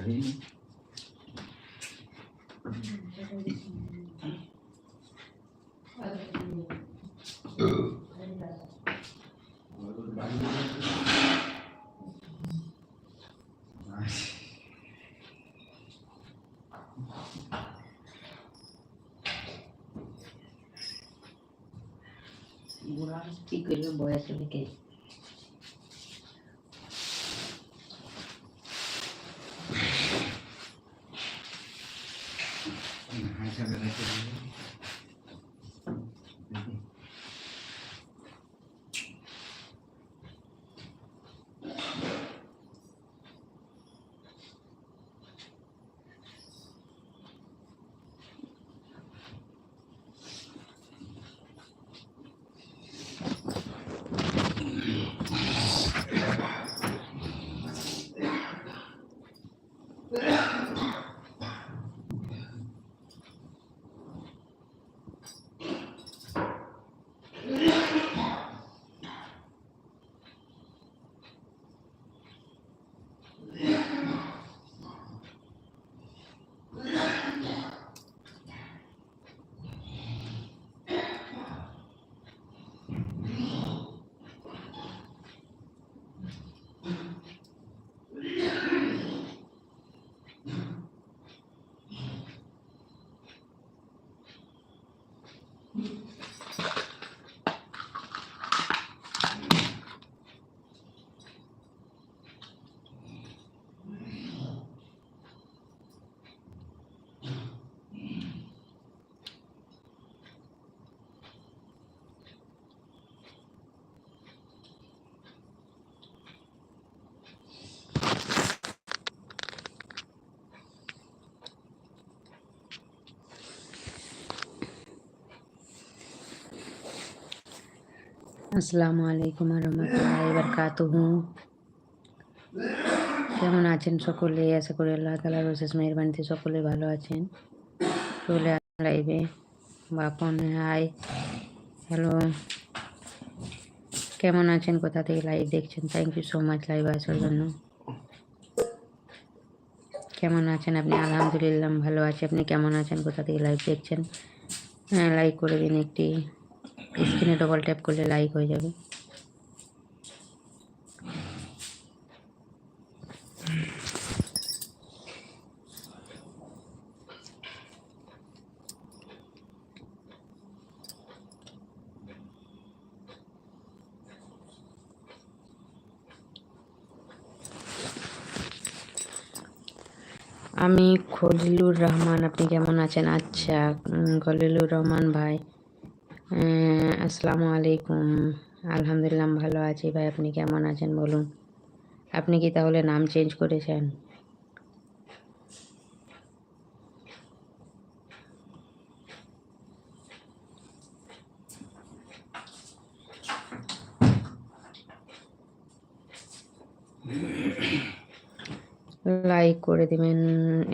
ছাড়িনি বুড়া কি করবে বয়স লিখে হাঁসাবে আসসালামু আলাইকুম রহমতুল্লাহ বারকাতুহু কেমন আছেন সকলে? আশা করি আল্লাহ তালার বিশেষ মেহরবানিতে সকলে ভালো আছেন। চলে লাইভে বাপন হাই হ্যালো কেমন আছেন? কোথা থেকে লাইভ দেখছেন? Thank you so much live আসার জন্য। কেমন আছেন আপনি? আলহামদুলিল্লাহ, ভালো আছি। আপনি কেমন আছেন? কোথা থেকে লাইভ দেখছেন? হ্যাঁ লাইক করে দিন একটি। স্ক্রিনে ডবল ট্যাপ করলে লাইক হয়ে যাবে। আমি খলিলুর রহমান, আপনি কেমন আছেন? আচ্ছা খলিলুর রহমান ভাই আসসালামু আলাইকুম। আলহামদুলিল্লাহ ভালো আছি। ভাই, আপনি কেমন আছেন বলুন? আপনি কি তাহলে নাম চেঞ্জ করেছেন? লাইক করে দিবেন।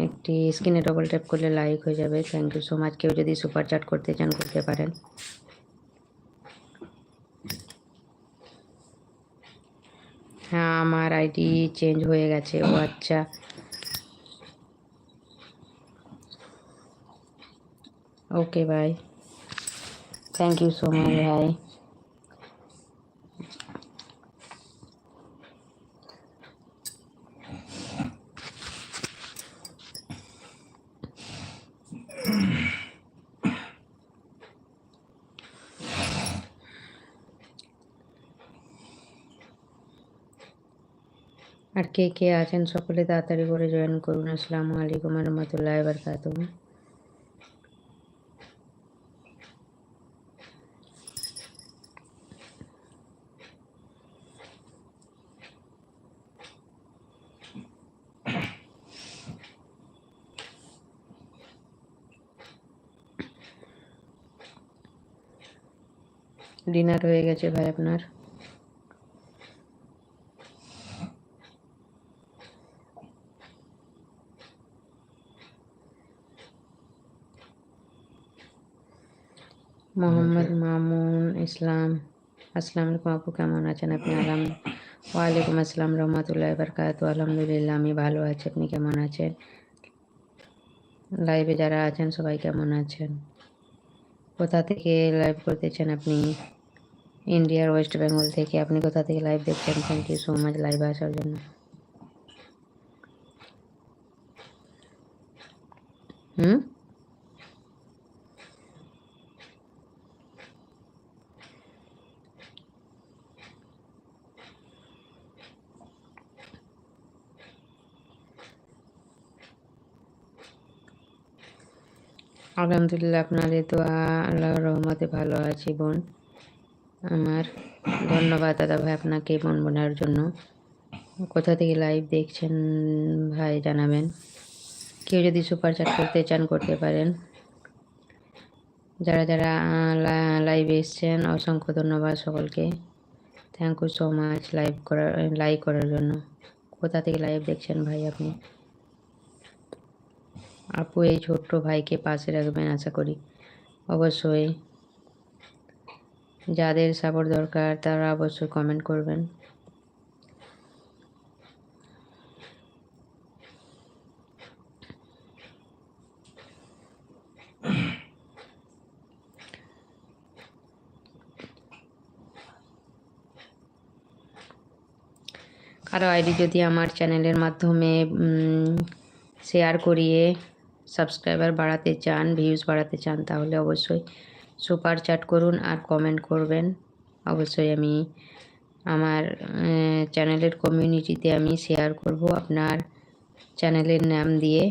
একটি স্ক্রিনে ডবল ট্যাপ করলে লাইক হয়ে যাবে। থ্যাংক ইউ সো মাচ কেউ যদি সুপার চ্যাট করতে চান, করতে পারেন। হ্যাঁ আমার আইডি চেঞ্জ হয়ে গেছে, ও আচ্ছা। Okay bye thank you so much ভাই আর কে কে আছেন? সকলে তাড়াতাড়ি করে জয়েন করুন। আসসালামু আলাইকুম রহমতুল্লাহ বারকাতুহু ডিনার হয়ে গেছে ভাই আপনার? মোহাম্মদ মামুন ইসলাম আসসালামু আলাইকুম আপু কেমন আছেন আপনি আলহাম ওয়ালাইকুম আসসালাম রহমতুল্লাহ বরকাত আলহামদুলিল্লাহ আমি ভালো আছি আপনি কেমন আছেন লাইভে যারা আছেন সবাই কেমন আছেন কোথা থেকে লাইভ করতেছেন আপনি ইন্ডিয়ার ওয়েস্ট বেঙ্গল থেকে আপনি কোথা থেকে লাইভ দেখছেন থ্যাংক ইউ সো মাচ লাইভে আসার জন্য হুম আলহামদুলিল্লাহ আপনাদের দোয়া আল্লাহর রহমতে ভালো আছি বোন। আমার ধন্যবাদ দাদা ভাই আপনাকে মন বোনার জন্য। কোথা থেকে লাইভ দেখছেন ভাই জানাবেন। কেউ যদি সুপার চ্যাট করতে চান, করতে পারেন। যারা যারা লাইভ এসছেন, অসংখ্য ধন্যবাদ সকলকে। Thank you so much live করার লাইক করার জন্য। কোথা থেকে লাইভ দেখছেন ভাই আপনি? আপু, এই ছোট্ট ভাইকে পাশে রাখবেন আশা করি। অবশ্যই। যাদের সাপোর্ট দরকার, তারা অবশ্যই কমেন্ট করবেন। কারও আইডি যদি আমার চ্যানেলের মাধ্যমে শেয়ার করিয়ে সাবস্ক্রাইবার বাড়াতে চান ভিউজ বাড়াতে চান, তাহলে অবশ্যই সুপার চ্যাট করুন আর কমেন্ট করবেন। অবশ্যই আমি আমার চ্যানেলের কমিউনিটিতে আমি শেয়ার করব আপনার চ্যানেলের নাম দিয়ে।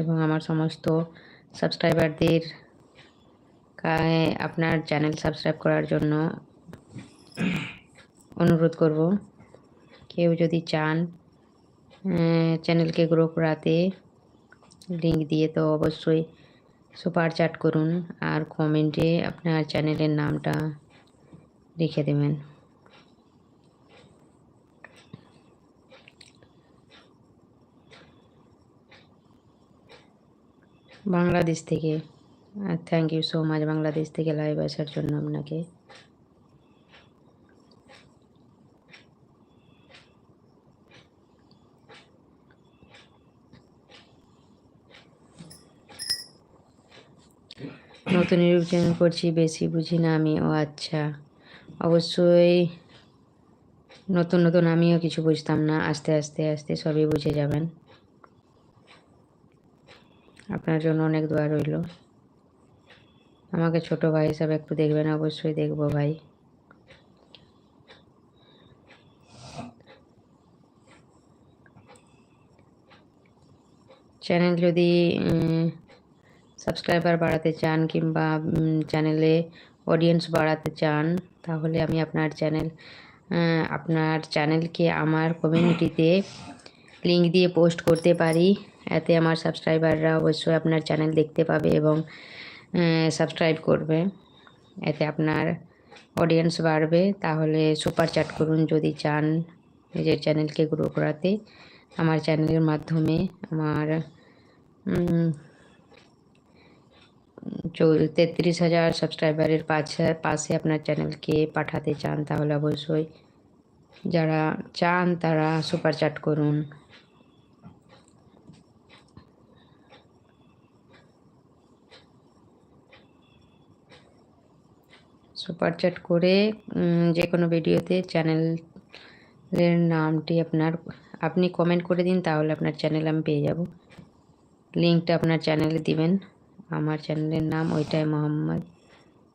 এবং আমার সমস্ত সাবস্ক্রাইবারদের আপনার চ্যানেল সাবস্ক্রাইব করার জন্য অনুরোধ করব। কেউ যদি চান চ্যানেলকে গ্রো করাতে লিঙ্ক দিয়ে তো অবশ্যই সুপার চ্যাট করুন আর কমেন্টে আপনার চ্যানেলের নামটা লিখে দেবেন। বাংলাদেশ থেকে thank you so much Bangladesh থেকে লাইভ আসার জন্য আপনাকে। নতুন ইউটিউব চ্যানেল করছি, বেশি বুঝি না আমি ও আচ্ছা। অবশ্যই নতুন নতুন আমিও কিছু বুঝতাম না, আস্তে আস্তে আস্তে সবই বুঝে যাবেন। আপনার জন্য অনেক দোয়া রইল। আমাকে ছোট ভাই হিসাবে একটু দেখবেন, অবশ্যই দেখব ভাই। চ্যানেল যদি সাবস্ক্রাইবার বাড়াতে চান কিংবা চ্যানেলে অডিয়েন্স বাড়াতে চান, তাহলে আমি আপনার চ্যানেল আপনার চ্যানেলকে আমার কমিউনিটিতে লিঙ্ক দিয়ে পোস্ট করতে পারি। এতে আমার সাবস্ক্রাইবাররা অবশ্যই আপনার চ্যানেল দেখতে পাবে এবং সাবস্ক্রাইব করবে। এতে আপনার অডিয়েন্স বাড়বে। তাহলে সুপার চ্যাট করুন যদি চান নিজের চ্যানেলকে গ্রো করাতে। আমার চ্যানেলের মাধ্যমে আমার তেত্রিশ হাজার সাবস্ক্রাইবারের পাশে পাশে আপনার চ্যানেলকে পাঠাতে চান, তাহলে অবশ্যই যারা চান তারা সুপার চ্যাট করুন। সুপার চ্যাট করে যে কোনো ভিডিওতে চ্যানেলের নামটি আপনার, আপনি কমেন্ট করে দিন, তাহলে আপনার চ্যানেল আমি পেয়ে যাব। লিঙ্কটা আপনার চ্যানেলে দিবেন। আমার চ্যানেলের নাম ওইটাই মোহাম্মদ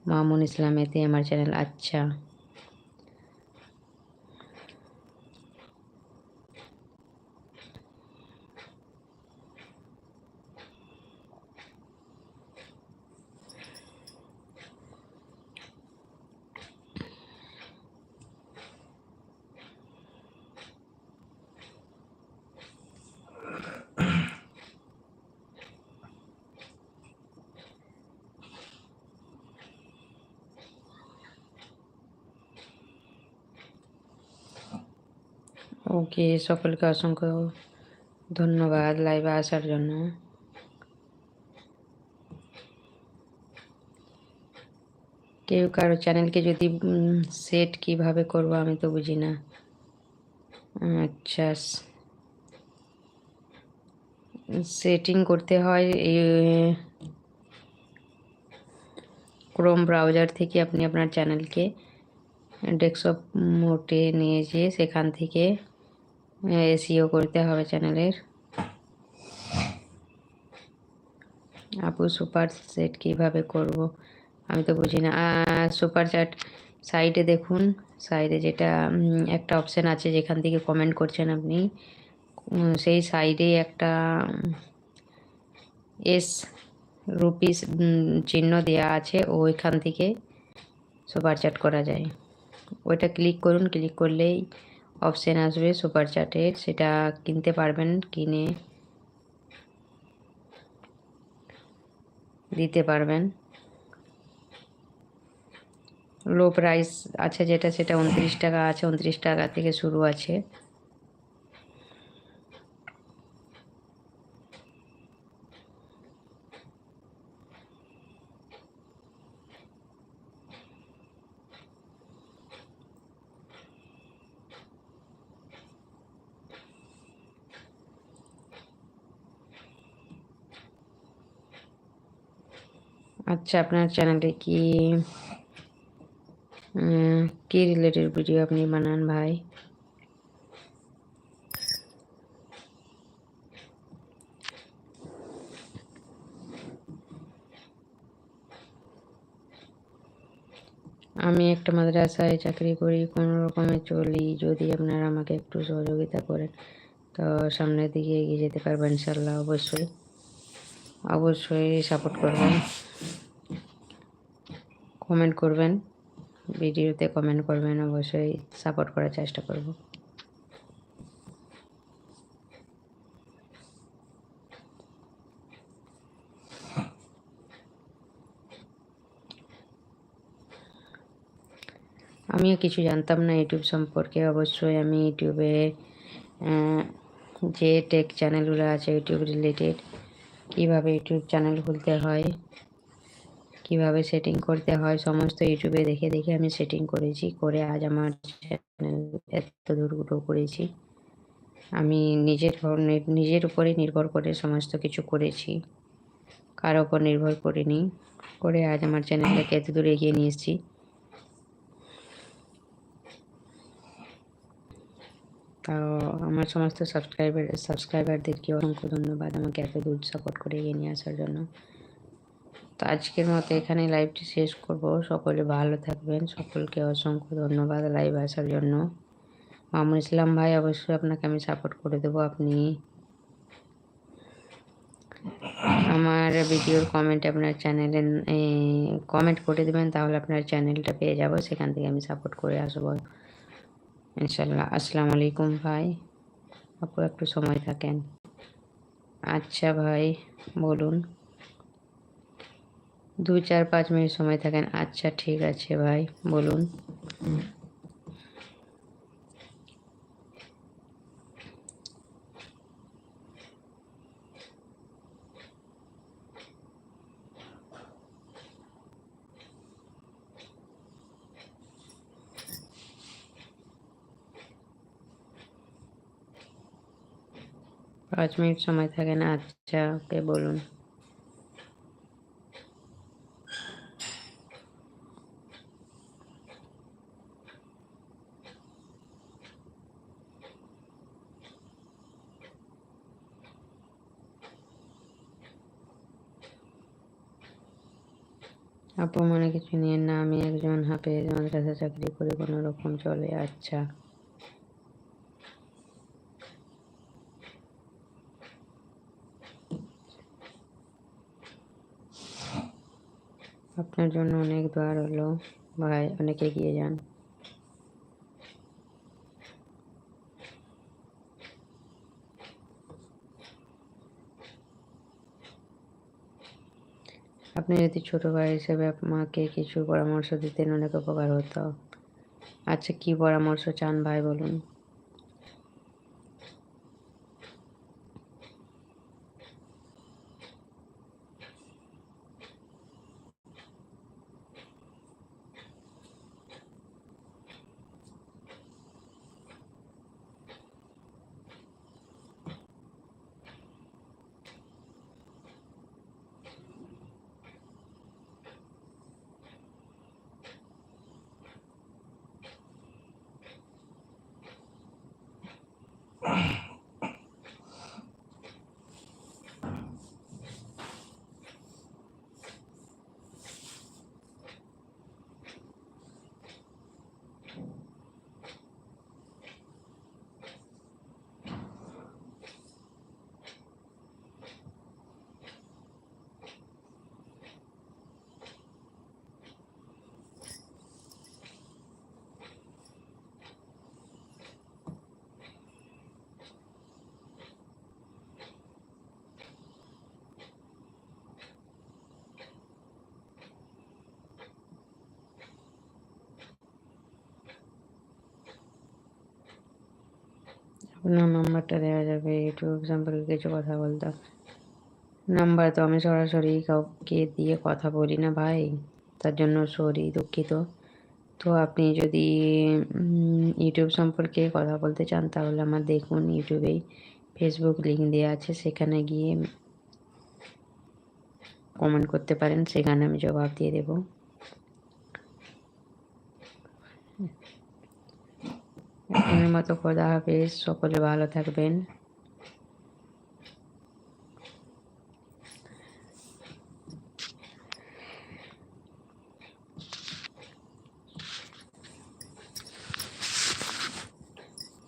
মামুন ইসলাম এতে আমার চ্যানেল আচ্ছা। ওকে সকলকে অসংখ্য ধন্যবাদ লাইভে আসার জন্য। কেউ কারও চ্যানেলকে যদি সেট কীভাবে করব আমি তো বুঝি না। আচ্ছা সেটিং করতে হয় ক্রোম ব্রাউজার থেকে আপনি আপনার চ্যানেলকে ডেস্কটপ মোটে নিয়ে যেয়ে সেখান থেকে এসিও করতে হবে চ্যানেলের আপু সুপার সেট কীভাবে করব? আমি তো বুঝি না। সুপার চ্যাট সাইডে দেখুন। সাইডে যেটা একটা অপশান আছে যেখান থেকে কমেন্ট করছেন আপনি। সেই সাইডে একটা এস রুপিস চিহ্ন দেওয়া আছে। ওইখান থেকে সুপার চ্যাট করা যায়। ওইটা ক্লিক করুন। ক্লিক করলেই অপশান আসবে সুপার চ্যাটের সেটা কিনতে পারবেন, কিনে দিতে পারবেন। লো প্রাইস আছে যেটা, সেটা উনত্রিশ টাকা আছে, উনত্রিশ টাকা থেকে শুরু আছে। আচ্ছা আপনার চ্যানেলে কি কি রিলেটেড ভিডিও আপনি বানান ভাই? আমি একটা মাদ্রাসায় চাকরি করি, কোনো রকমে চলি, যদি আপনারা আমাকে একটু সহযোগিতা করেন, তো সামনের দিকে এগিয়ে যেতে পারবেন ইনশাল্লাহ অবশ্যই। অবশ্যই সাপোর্ট করবেন। কমেন্ট করবেন, ভিডিওতে কমেন্ট করবেন, অবশ্যই সাপোর্ট করার চেষ্টা করব। আমিও কিছু জানতাম না ইউটিউব সম্পর্কে, অবশ্যই আমি ইউটিউবে যে টেক চ্যানেলগুলো আছে ইউটিউব রিলেটেড কীভাবে ইউটিউব চ্যানেল খুলতে হয় কীভাবে সেটিং করতে হয়, সমস্ত ইউটিউবে দেখে দেখে আমি সেটিং করেছি, করে আজ আমার চ্যানেল এত দূর করেছি। আমি নিজের নিজের উপরে নির্ভর করে সমস্ত কিছু করেছি। কারও ওপর নির্ভর করিনি, করে আজ আমার চ্যানেলটাকে এত দূর এগিয়ে নিয়ে এসেছি। তাও আমার সমস্ত সাবস্ক্রাইবার সাবস্ক্রাইবারদেরকে অসংখ্য ধন্যবাদ আমাকে এত দূর সাপোর্ট করে এগিয়ে নিয়ে আসার জন্য। তো আজকের মতো এখানে লাইভটি শেষ করব। সকলে ভালো থাকবেন। সকলকে অসংখ্য ধন্যবাদ লাইভ আসার জন্য। মামুন ইসলাম ভাই, অবশ্যই আপনাকে আমি সাপোর্ট করে দেবো। আপনি আমার ভিডিওর কমেন্ট আপনার চ্যানেলে কমেন্ট করে দেবেন, তাহলে আপনার চ্যানেলটা পেয়ে যাব। সেখান থেকে আমি সাপোর্ট করে আসব। ইনশাল্লাহ আসসালামু আলাইকুম ভাই। আপু, একটু সময় থাকেন। আচ্ছা ভাই, বলুন। দু চার পাঁচ মিনিট সময় থাকেন। আচ্ছা ঠিক আছে ভাই, বলুন। পাঁচ মিনিট সময় থাকে না আচ্ছা ওকে বলুন। আপু মনে কিছু নিয়ে না, আমি একজন হাফেজ মাদ্রাসা চাকরি করে কোনো রকম চলে আচ্ছা। আপনার জন্য অনেক দোয়া হলো, ভাই, অনেকে এগিয়ে যান। আপনি যদি ছোট ভাই হিসেবে আমাকে কিছু পরামর্শ দিতেন, অনেক উপকার হতো। আচ্ছা কি পরামর্শ চান ভাই বলুন? আপনার নাম্বারটা দেওয়া যাবে। ইউটিউব সম্পর্কে কিছু কথা বলতাম। নাম্বার তো আমি সরাসরি কাউকে দিয়ে কথা বলি না ভাই। তার জন্য সরি দুঃখিত। তো আপনি যদি ইউটিউব সম্পর্কে কথা বলতে চান, তাহলে আমার দেখুন ইউটিউবেই ফেসবুক লিঙ্ক দেওয়া আছে। সেখানে গিয়ে কমেন্ট করতে পারেন। সেখানে আমি জবাব দিয়ে দেব। এখনের মতো খোদা হাফেজ সকলে ভালো থাকবেন।